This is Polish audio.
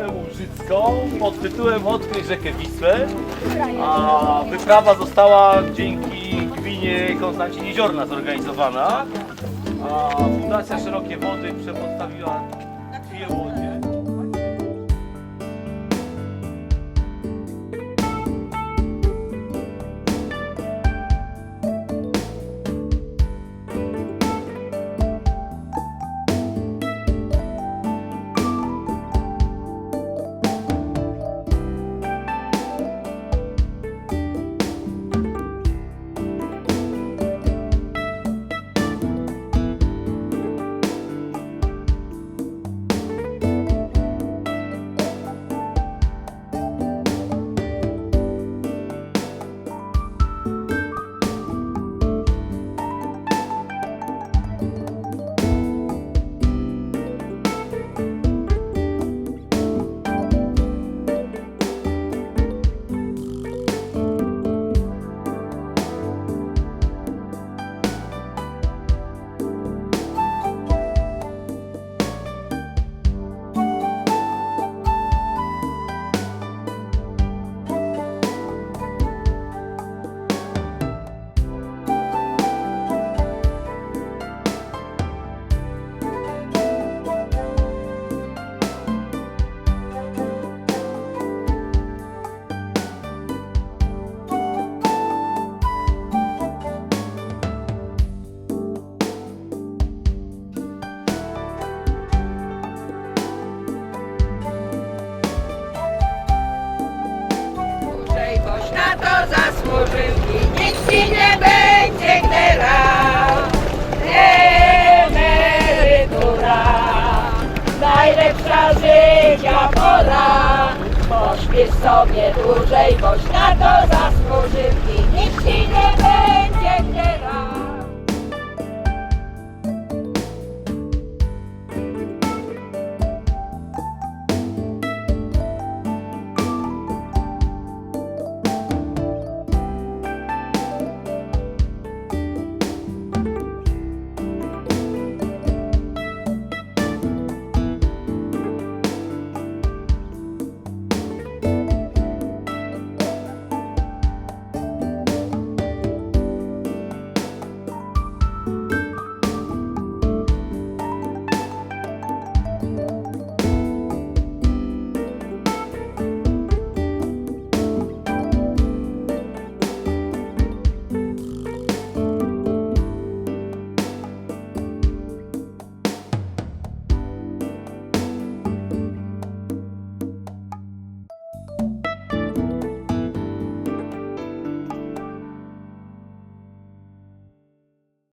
wyprawę łużycką pod tytułem Odkryj rzekę Wisłę. A wyprawa została dzięki gminie Konstancin Jeziorna zorganizowana. A Fundacja Szerokie Wody przedstawiła dwie łodzie. To zasłużył i nic ci nie będzie gnęlał. Emerytura, najlepsza życia pora. Pośpiesz sobie dłużej, boś na to zasłużył i nic nie będzie